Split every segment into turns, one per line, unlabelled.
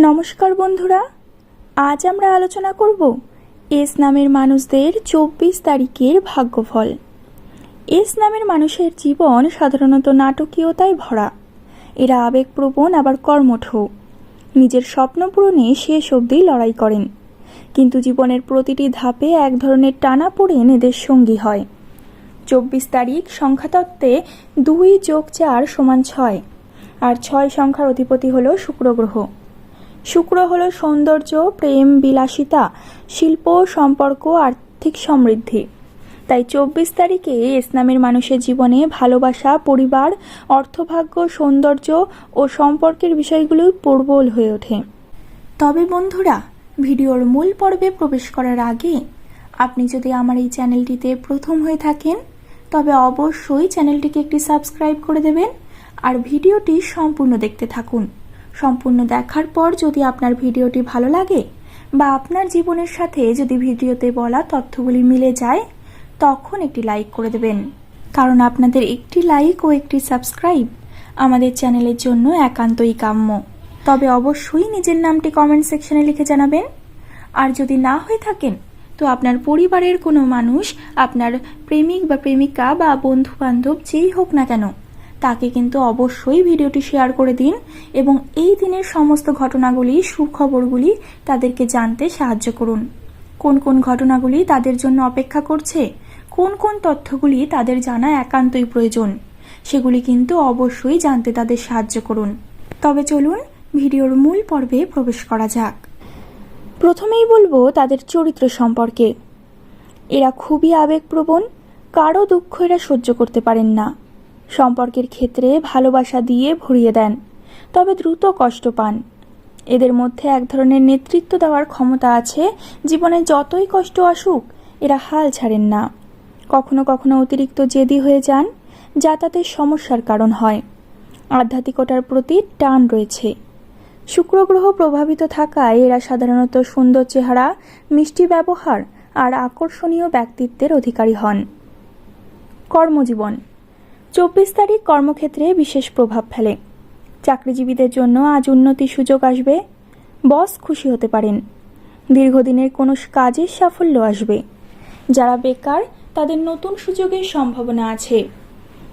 নমস্কার বন্ধুরা, আজ আমরা আলোচনা করব এস নামের মানুষদের চব্বিশ তারিখের ভাগ্যফল। এস নামের মানুষের জীবন সাধারণত নাটকীয়তায় ভরা। এরা আবেগপ্রবণ, আবার কর্মঠ। নিজের স্বপ্ন পূরণে শেষ অবধি লড়াই করেন। কিন্তু জীবনের প্রতিটি ধাপে এক ধরনের টানা পড়েন এদের সঙ্গী হয়। চব্বিশ তারিখ সংখ্যাতত্ত্বে দুই যোগ চার সমান ছয়। আর ছয় সংখ্যার অধিপতি হল শুক্র গ্রহ। শুক্র হল সৌন্দর্য, প্রেম, বিলাসিতা, শিল্প, সম্পর্ক, আর্থিক সমৃদ্ধি। তাই চব্বিশ তারিখে ইসলামের মানুষের জীবনে ভালোবাসা, পরিবার, অর্থভাগ্য, সৌন্দর্য ও সম্পর্কের বিষয়গুলো প্রবল হয়ে ওঠে। তবে বন্ধুরা, ভিডিওর মূল পর্বে প্রবেশ করার আগে আপনি যদি আমার এই চ্যানেলটিতে প্রথম হয়ে থাকেন, তবে অবশ্যই চ্যানেলটিকে একটি সাবস্ক্রাইব করে দেবেন আর ভিডিওটি সম্পূর্ণ দেখতে থাকুন। সম্পূর্ণ দেখার পর যদি আপনার ভিডিওটি ভালো লাগে বা আপনার জীবনের সাথে যদি ভিডিওতে বলা তথ্যগুলি মিলে যায়, তখন একটি লাইক করে দেবেন। কারণ আপনাদের একটি লাইক ও একটি সাবস্ক্রাইব আমাদের চ্যানেলের জন্য একান্তই কাম্য। তবে অবশ্যই নিজের নামটি কমেন্ট সেকশনে লিখে জানাবেন। আর যদি না হয়ে থাকেন, তো আপনার পরিবারের কোনো মানুষ, আপনার প্রেমিক বা প্রেমিকা বা বন্ধু বান্ধব যেই হোক না কেন তাকে কিন্তু অবশ্যই ভিডিওটি শেয়ার করে দিন এবং এই দিনের সমস্ত ঘটনাগুলি, সুখবরগুলি তাদেরকে জানতে সাহায্য করুন। কোন কোন ঘটনাগুলি তাদের জন্য অপেক্ষা করছে? কোন কোন তথ্যগুলি তাদের জানা একান্তই প্রয়োজন? সেগুলি কিন্তু অবশ্যই জানতে তাদের সাহায্য করুন। তবে চলুন ভিডিওর মূল পর্বে প্রবেশ করা যাক। প্রথমেই বলব তাদের চরিত্র সম্পর্কে। এরা খুবই আবেগপ্রবণ কারও দুঃখ এরা সহ্য করতে পারেন না। সম্পর্কের ক্ষেত্রে ভালোবাসা দিয়ে ভরিয়ে দেন, তবে দ্রুত কষ্ট পান। এদের মধ্যে এক ধরনের নেতৃত্ব দেওয়ার ক্ষমতা আছে, জীবনে যতই কষ্ট আসুক, এরা হাল ছাড়েন না। কখনো কখনো অতিরিক্ত জেদি হয়ে যান, যা তাদের সমস্যার কারণ হয়। আধ্যাত্মিকতার প্রতি টান রয়েছে। শুক্র গ্রহ প্রভাবিত থাকায় এরা সাধারণত সুন্দর চেহারা, মিষ্টি ব্যবহার আর আকর্ষণীয় ব্যক্তিত্বের অধিকারী হন। কর্মজীবন চব্বিশ তারিখ কর্মক্ষেত্রে বিশেষ প্রভাব ফেলে। চাকরিজীবীদের জন্য আজ উন্নতি সুযোগ আসবে। বস খুশি হতে পারেন। দীর্ঘদিনের কোনো কাজের সাফল্য আসবে। যারা বেকার, তাদের নতুন সুযোগের সম্ভাবনা আছে।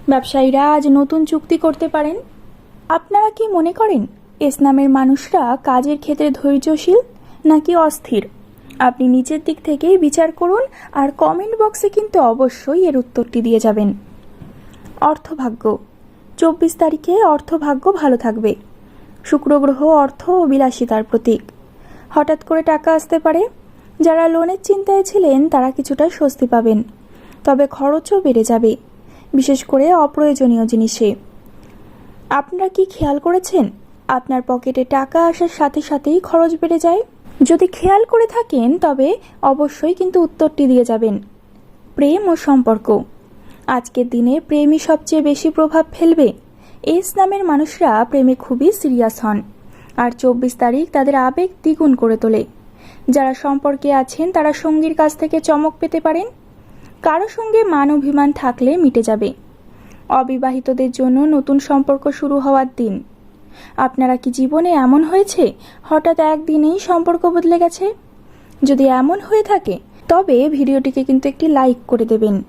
ব্যবসায়ীরা আজ নতুন চুক্তি করতে পারেন। আপনারা কি মনে করেন ইসলামের মানুষরা কাজের ক্ষেত্রে ধৈর্যশীল নাকি অস্থির? আপনি নিচের দিক থেকেই বিচার করুন আর কমেন্ট বক্সে কিন্তু অবশ্যই এর উত্তরটি দিয়ে যাবেন। অর্থভাগ্য। চব্বিশ তারিখে অর্থভাগ্য ভালো থাকবে। শুক্র গ্রহ অর্থ ও বিলাসিতার প্রতীক। হঠাৎ করে টাকা আসতে পারে। যারা লোনের চিন্তায় ছিলেন, তারা কিছুটা স্বস্তি পাবেন। তবে খরচও বেড়ে যাবে, বিশেষ করে অপ্রয়োজনীয় জিনিসে। আপনারা কি খেয়াল করেছেন? আপনার পকেটে টাকা আসার সাথে সাথেই খরচ বেড়ে যায়। যদি খেয়াল করে থাকেন, তবে অবশ্যই কিন্তু উত্তরটি দিয়ে যাবেন। প্রেম ও সম্পর্ক। আজকের দিনে প্রেমই সবচেয়ে বেশি প্রভাব ফেলবে। এস নামের মানুষরা প্রেমে খুবই সিরিয়াস হন আর চব্বিশ তারিখ তাদের আবেগ দ্বিগুণ করে তোলে। যারা সম্পর্কে আছেন, তারা সঙ্গীর কাছ থেকে চমক পেতে পারেন। কারও সঙ্গে মান অভিমান থাকলে মিটে যাবে। অবিবাহিতদের জন্য নতুন সম্পর্ক শুরু হওয়ার দিন। আপনারা কি জীবনে এমন হয়েছে? হঠাৎ একদিনেই সম্পর্ক বদলে গেছে? যদি এমন হয়ে থাকে, তবে ভিডিওটিকে কিন্তু একটি লাইক করে দেবেন।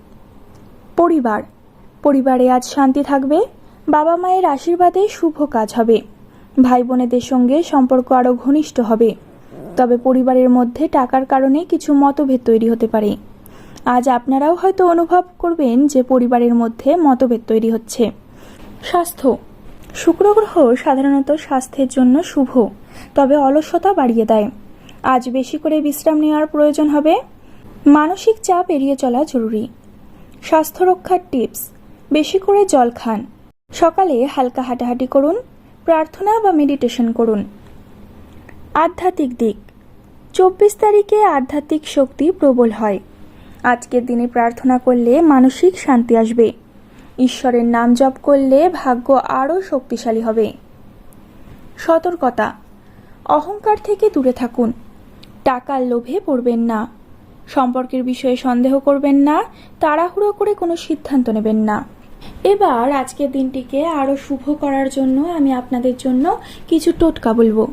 পরিবার। পরিবারে আজ শান্তি থাকবে, বাবা মায়ের আশীর্বাদে শুভ কাজ হবে। ভাই বোনেদের সঙ্গে সম্পর্ক আরও ঘনিষ্ঠ হবে। তবে পরিবারের মধ্যে টাকার কারণে কিছু মতভেদ তৈরি হতে পারে। আজ আপনারাও হয়তো অনুভব করবেন যে পরিবারের মধ্যে মতভেদ তৈরি হচ্ছে। স্বাস্থ্য। শুক্র গ্রহ সাধারণত স্বাস্থ্যের জন্য শুভ, তবে অলসতা বাড়িয়ে দেয়। আজ বেশি করে বিশ্রাম নেওয়ার প্রয়োজন হবে। মানসিক চাপ এড়িয়ে চলা জরুরি। স্বাস্থ্য রক্ষার টিপস। বেশি করে জল খান। সকালে হালকা হাঁটাহাঁটি করুন, প্রার্থনা বা মেডিটেশন করুন। আধ্যাত্মিক দিক। চব্বিশ তারিখে আধ্যাত্মিক শক্তি প্রবল হয়। আজকের দিনে প্রার্থনা করলে মানসিক শান্তি আসবে। ঈশ্বরের নাম জপ করলে ভাগ্য আরও শক্তিশালী হবে। সতর্কতা। অহংকার থেকে দূরে থাকুন। টাকার লোভে পড়বেন না। সম্পর্কের বিষয়ে সন্দেহ করবেন না, তাড়াহুড়ো করে কোনো সিদ্ধান্ত নেবেন না। এবার আজকের দিনটিকে আরও শুভ করার জন্য আমি আপনাদের জন্য কিছু টোটকা বলব।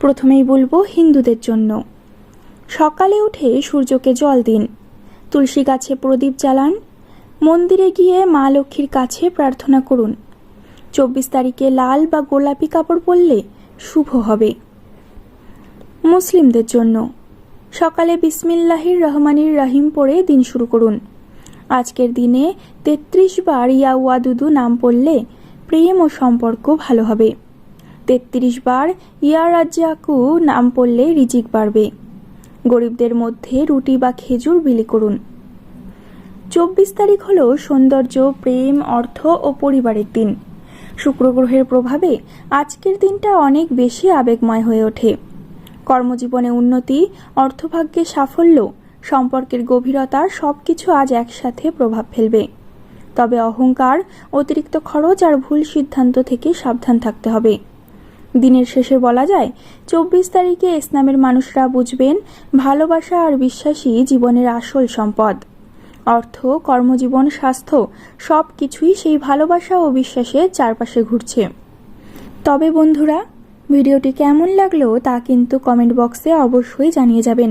প্রথমেই বলব হিন্দুদের জন্য। সকালে উঠে সূর্যকে জল দিন। তুলসী গাছে প্রদীপ জ্বালান। মন্দিরে গিয়ে মা লক্ষ্মীর কাছে প্রার্থনা করুন। চব্বিশ তারিখে লাল বা গোলাপি কাপড় পরলে শুভ হবে। মুসলিমদের জন্য। সকালে বিসমিল্লাহির রহমানির রাহিম পড়ে দিন শুরু করুন। আজকের দিনে তেত্রিশ বার ইয়া নাম পড়লে প্রেম ও সম্পর্ক ভালো হবে। তেত্রিশ বার ইয়া রাজ্জাকু নাম পড়লে রিজিক বাড়বে। গরিবদের মধ্যে রুটি বা খেজুর বিলি করুন। চব্বিশ তারিখ হল সৌন্দর্য, প্রেম, অর্থ ও পরিবারের দিন। শুক্র গ্রহের প্রভাবে আজকের দিনটা অনেক বেশি আবেগময় হয়ে ওঠে। কর্মজীবনে উন্নতি, অর্থভাগ্যে সাফল্য, সম্পর্কের গভীরতা সবকিছু আজ একসাথে প্রভাব ফেলবে। তবে অহংকার, অতিরিক্ত খরচ আর ভুল সিদ্ধান্ত থেকে সাবধান থাকতে হবে। দিনের শেষে বলা যায়, চব্বিশ তারিখে ইসলামের মানুষরা বুঝবেন, ভালোবাসা আর বিশ্বাসী জীবনের আসল সম্পদ। অর্থ, কর্মজীবন, স্বাস্থ্য সব কিছুই সেই ভালোবাসা ও বিশ্বাসের চারপাশে ঘুরছে। তবে বন্ধুরা ভিডিওটি কেমন লাগল তা কিন্তু কমেন্ট বক্সে অবশ্যই জানিয়ে যাবেন।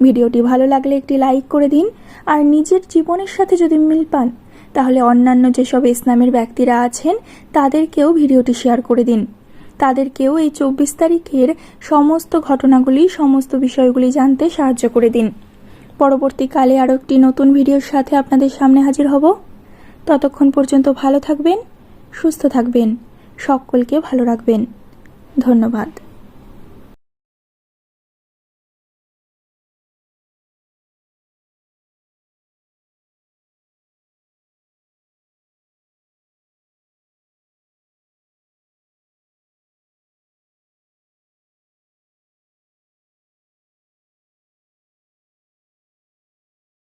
ভিডিওটি ভালো লাগলে একটি লাইক করে দিন আর নিজের জীবনের সাথে যদি মিল পান, তাহলে অন্যান্য যেসব ইসলামের ব্যক্তিরা আছেন, তাদেরকেও ভিডিওটি শেয়ার করে দিন। তাদেরকেও এই চব্বিশ তারিখের সমস্ত ঘটনাগুলি, সমস্ত বিষয়গুলি জানতে সাহায্য করে দিন। পরবর্তীকালে আরও একটি নতুন ভিডিওর সাথে আপনাদের সামনে হাজির হব। ততক্ষণ পর্যন্ত ভালো থাকবেন, সুস্থ থাকবেন, সকলকে ভালো রাখবেন। ধন্যবাদ।